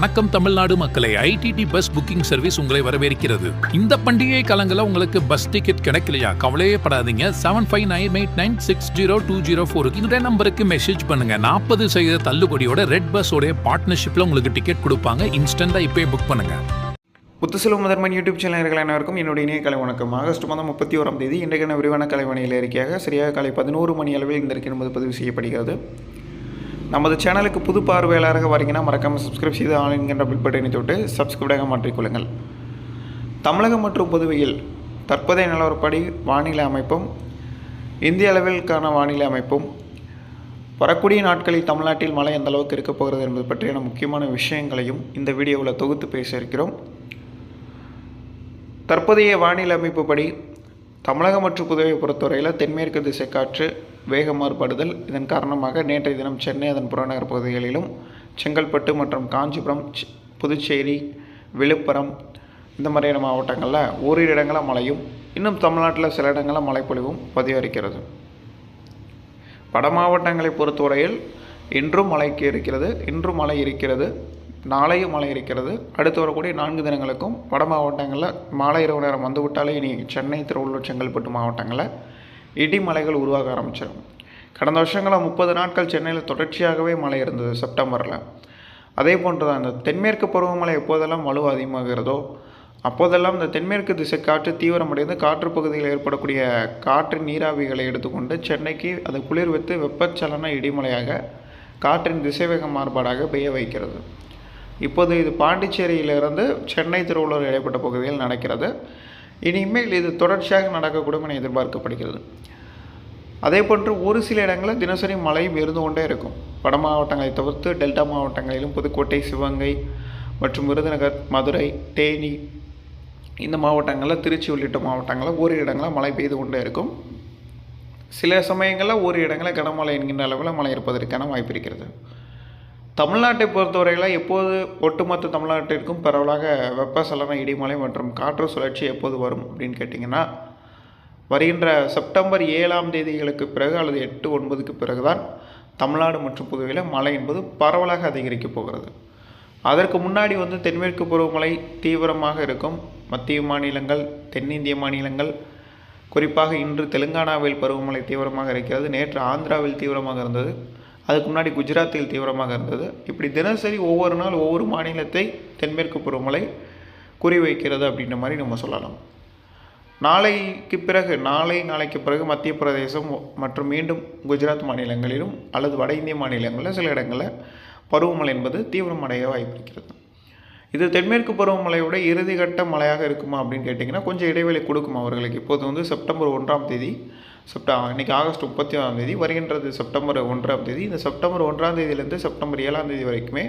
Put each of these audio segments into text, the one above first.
வணக்கம் தமிழ்நாடு மக்களை. IDD bus booking service உங்களை வரவேற்கிறது. இந்த பண்டிகை காலங்களில் உங்களுக்கு பஸ் டிக்கெட் கிடைக்கலையா? கவலையே படாதீங்க. Seven five nine eight nine six zero two zero ஃபோருக்கு இந்த நம்பருக்கு மெசேஜ் பண்ணுங்க. நாற்பது சதவீத தள்ளுபடியோட ரெட் பஸ்ஸோட பார்ட்னர்ஷிப்ல உங்களுக்கு டிக்கெட் கொடுப்பாங்க. இன்ஸ்டன்டா இப்பவே புக் பண்ணுங்க. முத்துசெல்வம் முதன்மன் யூடியூப் சேனல்கள் அனைவருக்கும் என்னுடைய இணைய கலை வணக்கம் ஆகஸ்ட் மாதம் முப்பத்தி ஓராம் தேதி இன்றைக்கான விரிவான கலைவணியில் இருக்கையாக சரியாக காலை பதினோரு மணி அளவில் இந்த இருக்கின்றது பதிவு செய்யப்படுகிறது. நமது சேனலுக்கு புது பார்வையாளராக வரீங்கன்னா மறக்காமல் சப்ஸ்கிரைப் செய்து ஆன் பில் பட்டனை தொட்டு சப்ஸ்கிரைபாக மாற்றிக்கொள்ளுங்கள் தமிழகம் மற்றும் புதுவையில் தற்போதைய நிலவரப்படி வானிலை அமைப்பும் இந்திய அளவிற்கான வானிலை அமைப்பும் வரக்கூடிய நாட்களில் தமிழ்நாட்டில் மழை எந்த அளவுக்கு இருக்கப் போகிறது என்பது பற்றியான முக்கியமான விஷயங்களையும் இந்த வீடியோவில் தொகுத்து பேச இருக்கிறோம். தற்போதைய வானிலை அமைப்புப்படி தமிழகம் மற்றும் புதுவையை பொறுத்தவரையில் தென்மேற்கு திசை காற்று வேக மாறுபடுதல் இதன் காரணமாக நேற்றைய தினம் சென்னை அதன் புறநகர் பகுதிகளிலும் செங்கல்பட்டு மற்றும் காஞ்சிபுரம் புதுச்சேரி விழுப்புரம் இந்த மாதிரியான மாவட்டங்களில் ஓரிரு இடங்களில் மழையும் இன்னும் தமிழ்நாட்டில் சில இடங்களில் மழைப்பொழிவும் பதிவரிக்கிறது வட மாவட்டங்களை பொறுத்தவரையில் இன்றும் மழைக்கு இருக்கிறது இன்றும் மழை இருக்கிறது நாளையும் மழை இருக்கிறது. அடுத்து வரக்கூடிய நான்கு தினங்களுக்கும் வட மாவட்டங்களில் மாலை இரவு நேரம் வந்துவிட்டாலே இனி சென்னை திருவள்ளூர் செங்கல்பட்டு மாவட்டங்களில் இடிமலைகள் உருவாக ஆரம்பிச்சிடும். கடந்த வருஷங்களில் முப்பது நாட்கள் சென்னையில் தொடர்ச்சியாகவே மழை இருந்தது செப்டம்பரில். அதே போன்று தான் இந்த தென்மேற்கு பருவமழை எப்போதெல்லாம் வலு அதிகமாகிறதோ அப்போதெல்லாம் இந்த தென்மேற்கு திசை காற்று தீவிரமடைந்து காற்று பகுதியில் ஏற்படக்கூடிய காற்றின் நீராவிகளை எடுத்துக்கொண்டு சென்னைக்கு அது குளிர்வித்து வெப்பச்சலன இடிமலையாக காற்றின் திசைவேக மாறுபாடாக பெய்ய வைக்கிறது. இப்போது இது பாண்டிச்சேரியிலிருந்து சென்னை திருவள்ளூர் இடைப்பட்ட பகுதியில் நடக்கிறது. இனிமேல் இது தொடர்ச்சியாக நடக்கக்கூடும் என எதிர்பார்க்கப்படுகிறது. அதே போன்று ஒரு சில இடங்களில் தினசரி மழையும் இருந்து கொண்டே இருக்கும். வட மாவட்டங்களை தவிர்த்து டெல்டா மாவட்டங்களிலும் புதுக்கோட்டை சிவகங்கை மற்றும் விருதுநகர் மதுரை தேனி இந்த மாவட்டங்களில் திருச்சி உள்ளிட்ட மாவட்டங்களில் ஒரு இடங்களில் மழை பெய்து கொண்டே இருக்கும். சில சமயங்களில் ஒரு இடங்களில் கனமழை என்கின்ற அளவில் மழை இருப்பதற்கான வாய்ப்பு இருக்கிறது. தமிழ்நாட்டை பொறுத்தவரையில் எப்போது ஒட்டுமொத்த தமிழ்நாட்டிற்கும் பரவலாக வெப்பசலன இடிமலை மற்றும் காற்று சுழற்சி எப்போது வரும் அப்படின்னு கேட்டிங்கன்னா வருகின்ற செப்டம்பர் ஏழாம் தேதிகளுக்கு பிறகு அல்லது எட்டு ஒன்பதுக்கு பிறகுதான் தமிழ்நாடு மற்றும் புதுவையில் மழை என்பது பரவலாக அதிகரிக்கப் போகிறது. அதற்கு முன்னாடி வந்து தென்மேற்கு பருவமழை தீவிரமாக இருக்கும். மத்திய மாநிலங்கள் தென்னிந்திய மாநிலங்கள் குறிப்பாக இன்று தெலுங்கானாவில் பருவமழை தீவிரமாக இருக்கிறது. நேற்று ஆந்திராவில் தீவிரமாக இருந்தது. அதுக்கு முன்னாடி குஜராத்தில் தீவிரமாக இருந்தது. இப்படி தினசரி ஒவ்வொரு நாள் ஒவ்வொரு மாநிலத்தை தென்மேற்கு பருவமழை குறிவைக்கிறது அப்படின்ற மாதிரி நம்ம சொல்லலாம். நாளைக்கு பிறகு நாளை நாளைக்கு பிறகு மத்திய பிரதேசம் மற்றும் மீண்டும் குஜராத் மாநிலங்களிலும் அல்லது வட இந்திய மாநிலங்களில் சில இடங்களில் பருவமழை என்பது தீவிரமடைய வாய்ப்பிருக்கிறது இது தென்மேற்கு பருவமழையோட இறுதிக்கட்ட மழையாக இருக்குமா அப்படின்னு கேட்டிங்கன்னா கொஞ்சம் இடைவெளி கொடுக்கும் அவர்களுக்கு. இப்போது வந்து செப்டம்பர் ஒன்றாம் தேதி செப்டா இன்றைக்கி ஆகஸ்ட் முப்பத்தி ஒன்றாம் தேதி வருகின்றது செப்டம்பர் ஒன்றாம் தேதி. இந்த செப்டம்பர் ஒன்றாம் தேதியிலேருந்து செப்டம்பர் ஏழாம் தேதி வரைக்குமே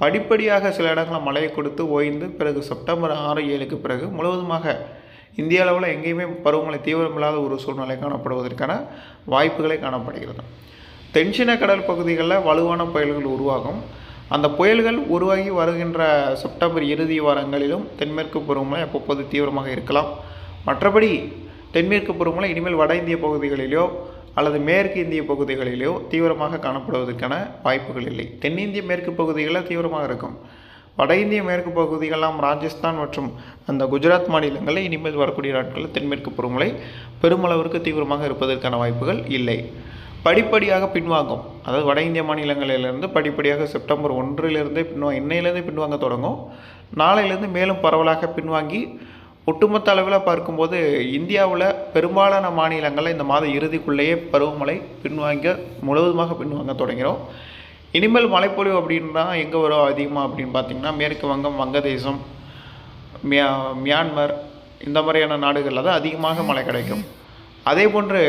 படிப்படியாக சில இடங்களில் மழையை கொடுத்து ஓய்ந்து பிறகு செப்டம்பர் ஆறு ஏழுக்கு பிறகு முழுவதுமாக இந்திய அளவில் எங்கேயுமே பருவமழை தீவிரமில்லாத ஒரு சூழ்நிலை காணப்படுவதற்கான வாய்ப்புகளை காணப்படுகிறது. தென்சீன கடல் பகுதிகளில் வலுவான புயல்கள் உருவாகும். அந்த புயல்கள் உருவாகி வருகின்ற செப்டம்பர் இறுதி வாரங்களிலும் தென்மேற்கு பருவமழை அப்பப்போது தீவிரமாக இருக்கலாம். மற்றபடி தென்மேற்கு பருவமழை இனிமேல் வட இந்திய பகுதிகளிலோ அல்லது மேற்கு இந்திய பகுதிகளிலோ தீவிரமாக காணப்படுவதற்கான வாய்ப்புகள் இல்லை. தென்னிந்திய மேற்கு பகுதிகளில் தீவிரமாக இருக்கும். வட இந்திய மேற்கு பகுதிகளாம் ராஜஸ்தான் மற்றும் அந்த குஜராத் மாநிலங்களில் இனிமேல் வரக்கூடிய நாட்களில் தென்மேற்கு பருவமழை பெருமளவிற்கு தீவிரமாக இருப்பதற்கான வாய்ப்புகள் இல்லை. படிப்படியாக பின்வாங்கும். அதாவது வட இந்திய மாநிலங்களிலிருந்து படிப்படியாக செப்டம்பர் ஒன்றிலிருந்தே பின்வா இன்னையிலேருந்தே பின்வாங்க தொடங்கும். நாளையிலேருந்து மேலும் பரவலாக பின்வாங்கி ஒட்டுமொத்த அளவில் பார்க்கும்போது இந்தியாவில் பெரும்பாலான மாநிலங்களில் இந்த மாத இறுதிக்குள்ளேயே பருவமழை பின்வாங்க முழுவதுமாக பின்வாங்க தொடங்கிறோம். இனிமேல் மழைப்பொழிவு அப்படின்னா எங்கே வரும் அதிகமாக அப்படின்னு பார்த்தீங்கன்னா மேற்கு வங்கம் வங்கதேசம் மியா மியான்மர் இந்த மாதிரியான நாடுகளில் தான் அதிகமாக மழை கிடைக்கும். அதே போன்று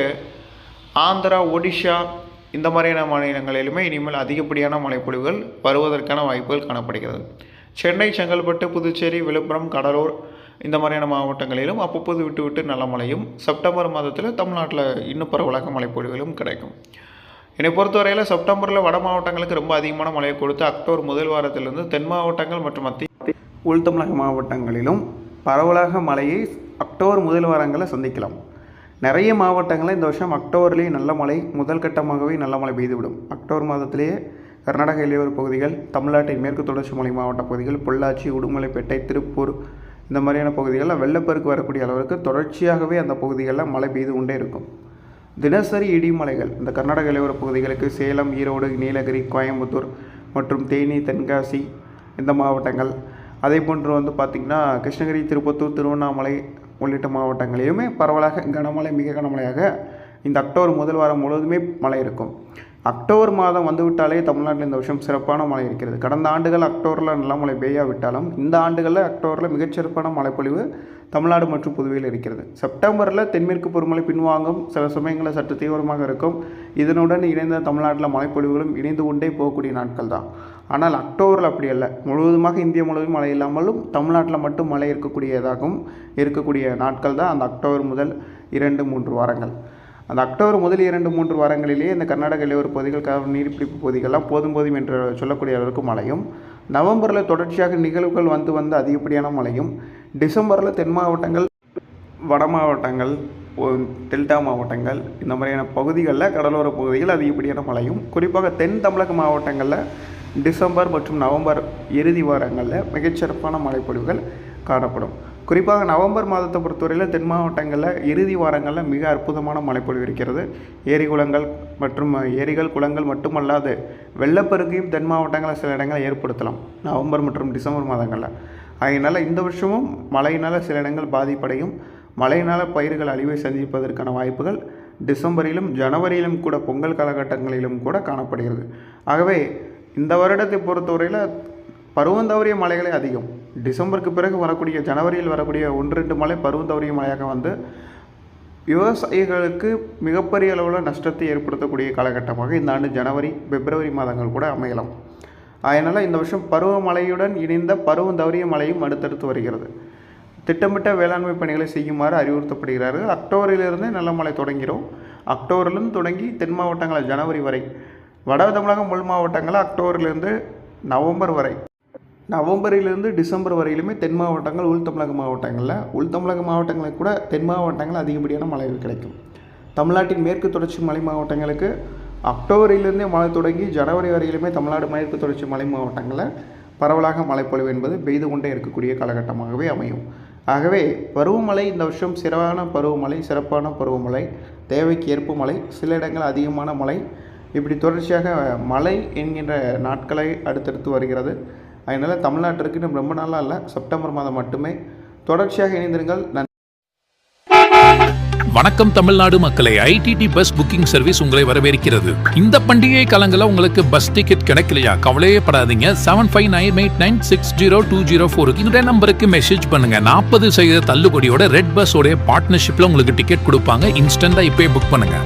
ஆந்திரா ஒடிஷா இந்த மாதிரியான மாநிலங்களிலுமே இனிமேல் அதிகப்படியான மழைப்பொழிவுகள் வருவதற்கான வாய்ப்புகள் காணப்படுகிறது. சென்னை செங்கல்பட்டு புதுச்சேரி விழுப்புரம் கடலூர் இந்த மாதிரியான மாவட்டங்களிலும் அப்பப்போது விட்டு விட்டு நல்ல மழையும் செப்டம்பர் மாதத்தில் தமிழ்நாட்டில் இன்னும் பரவலாக மழைப்பொழிவுகளும் கிடைக்கும். என்னை பொறுத்தவரையில் செப்டம்பரில் வட மாவட்டங்களுக்கு ரொம்ப அதிகமான மழையை கொடுத்து அக்டோபர் முதல் வாரத்திலிருந்து தென் மாவட்டங்கள் மற்றும் மத்திய உள் தமிழக மாவட்டங்களிலும் பரவலாக மழையை அக்டோபர் முதல் வாரங்களில் சந்திக்கலாம். நிறைய மாவட்டங்களில் இந்த வருஷம் அக்டோபர்லேயே நல்ல மழை முதல் கட்டமாகவே நல்ல மழை பெய்துவிடும். அக்டோபர் மாதத்திலேயே கர்நாடக இளையோர் பகுதிகள் தமிழ்நாட்டின் மேற்கு தொடர்ச்சி மலை மாவட்ட பகுதிகள் பொள்ளாச்சி உடுமலைப்பேட்டை திருப்பூர் இந்த மாதிரியான பகுதிகளில் வெள்ளப்பெருக்கு வரக்கூடிய அளவிற்கு தொடர்ச்சியாகவே அந்த பகுதிகளில் மழை பெய்து கொண்டே இருக்கும். தினசரி இடிமலைகள் இந்த கர்நாடக இளையோர பகுதிகளுக்கு சேலம் ஈரோடு நீலகிரி கோயம்புத்தூர் மற்றும் தேனி தென்காசி இந்த மாவட்டங்கள். அதே போன்று வந்து பார்த்திங்கன்னா கிருஷ்ணகிரி திருப்பத்தூர் திருவண்ணாமலை உள்ளிட்ட மாவட்டங்களிலுமே பரவலாக கனமழை மிக கனமழையாக இந்த அக்டோபர் முதல் வாரம் முழுவதுமே மழை இருக்கும். அக்டோபர் மாதம் வந்துவிட்டாலே தமிழ்நாட்டில் இந்த வருஷம் சிறப்பான மழை இருக்கிறது. கடந்த ஆண்டுகள் அக்டோபரில் நல்ல மழை பெய்யாவிட்டாலும் இந்த ஆண்டுகளில் அக்டோபரில் மிகச்சிறப்பான மழைப்பொழிவு தமிழ்நாடு மற்றும் புதுவையில் இருக்கிறது. செப்டம்பரில் தென்மேற்கு பருவமழை பின்வாங்கும் சில சமயங்களில் சற்று தீவிரமாக இருக்கும். இதனுடன் இணைந்த தமிழ்நாட்டில் மழைப்பொழிவுகளும் இணைந்து கொண்டே போகக்கூடிய நாட்கள் தான். ஆனால் அக்டோபரில் அப்படி அல்ல. முழுவதுமாக இந்தியா முழுவதும் மழை இல்லாமலும் தமிழ்நாட்டில் மட்டும் மழை இருக்கக்கூடியதாகவும் இருக்கக்கூடிய நாட்கள் தான் அந்த அக்டோபர் முதல் இரண்டு மூன்று வாரங்கள். அந்த அக்டோபர் முதல் இரண்டு மூன்று வாரங்களிலேயே இந்த கர்நாடக இளையோர் பகுதிகள் காவிரி நீர்பிடிப்பு பகுதிகள்லாம் போதும் போதும் என்று சொல்லக்கூடிய அளவுக்கு மழையும். நவம்பரில் தொடர்ச்சியாக நிகழ்வுகள் வந்து வந்து அதிகப்படியான மழையும். டிசம்பரில் தென் மாவட்டங்கள் வட மாவட்டங்கள் டெல்டா மாவட்டங்கள் இந்த மாதிரியான பகுதிகளில் கடலோர பகுதிகள் அதிகப்படியான மழையும். குறிப்பாக தென் தமிழக மாவட்டங்களில் டிசம்பர் மற்றும் நவம்பர் இறுதி வாரங்களில் மிகச்சிறப்பான மழைப்பொழிவுகள் காணப்படும். குறிப்பாக நவம்பர் மாதத்தை பொறுத்தவரையில் தென் மாவட்டங்களில் இறுதி வாரங்களில் மிக அற்புதமான மழைப்பொழிவு இருக்கிறது. ஏரி குளங்கள் மற்றும் ஏரிகள் குளங்கள் மட்டுமல்லாது வெள்ளப்பெருக்கையும் தென் மாவட்டங்களில் சில இடங்களில் ஏற்படுத்தலாம். நவம்பர் மற்றும் டிசம்பர் மாதங்களில். அதனால் இந்த வருஷமும் மழையினால் சில இடங்கள் பாதிப்படையும். மழையினால் பயிர்கள் அழிவை சந்திப்பதற்கான வாய்ப்புகள் டிசம்பரிலும் ஜனவரியிலும் கூட பொங்கல் காலகட்டங்களிலும் கூட காணப்படுகிறது. ஆகவே இந்த வருடத்தை பொறுத்தவரையில் பருவம் தவறிய மழைகளே அதிகம். டிசம்பருக்கு பிறகு வரக்கூடிய ஜனவரியில் வரக்கூடிய ஒன்று ரெண்டு மழை பருவம் தவறிய மழையாக வந்து விவசாயிகளுக்கு மிகப்பெரிய அளவில் நஷ்டத்தை ஏற்படுத்தக்கூடிய காலகட்டமாக இந்த ஆண்டு ஜனவரி பிப்ரவரி மாதங்கள் கூட அமையலாம். அதனால் இந்த வருஷம் பருவமழையுடன் இணைந்த பருவம் தவறிய மழையும் அடுத்தடுத்து வருகிறது. திட்டமிட்ட வேளாண்மை பணிகளை செய்யுமாறு அறிவுறுத்தப்படுகிறார்கள். அக்டோபரிலிருந்தே நல்ல மழை தொடங்கிறோம். அக்டோபரிலும் தொடங்கி தென் மாவட்டங்களில் ஜனவரி வரை வட தமிழகம் உள் மாவட்டங்களில் அக்டோபரிலிருந்து நவம்பர் வரை நவம்பரிலிருந்து டிசம்பர் வரையிலுமே தென் மாவட்டங்கள் உள் தமிழக மாவட்டங்களில் உள் தமிழக மாவட்டங்களுக்கு கூட தென் மாவட்டங்கள் அதிகப்படியான மழை கிடைக்கும். தமிழ்நாட்டின் மேற்கு தொடர்ச்சி மலை மாவட்டங்களுக்கு அக்டோபரிலிருந்தே மழை தொடங்கி ஜனவரி வரையிலுமே தமிழ்நாடு மேற்கு தொடர்ச்சி மலை மாவட்டங்களில் பரவலாக மழைப்பொழிவு என்பது பெய்து கொண்டே இருக்கக்கூடிய காலகட்டமாகவே அமையும். ஆகவே பருவமழை இந்த வருஷம் சிறப்பான பருவமழை சிறப்பான பருவமழை தேவைக்கு ஏற்ப மழை சில இடங்கள் அதிகமான மழை. இப்படி தொடர்ச்சியாக மழை என்கின்ற நாட்களை அடுத்தடுத்து வருகிறது. அதனால் தமிழ்நாட்டிற்கு இன்னும் ரொம்ப நாளாக இல்லை. செப்டம்பர் மாதம் மட்டுமே. தொடர்ச்சியாக இணைந்திருங்கள். வணக்கம் தமிழ்நாடு மக்களை. ஐடிடி பஸ் புக்கிங் சர்வீஸ் உங்களை வரவேற்கிறது. இந்த பண்டிகை காலங்களில் உங்களுக்கு பஸ் டிக்கெட் கிடைக்கலையா? கவலையே படாதீங்க. Seven five nine eight nine six zero two zero four இந்த நம்பருக்கு மெசேஜ் பண்ணுங்க. நாற்பது சதவீத தள்ளுபடியோட ரெட் பஸ்ஸோட பார்ட்னர்ஷிப்ல உங்களுக்கு டிக்கெட் கொடுப்பாங்க. இன்ஸ்டன்டா இப்பயே புக் பண்ணுங்க.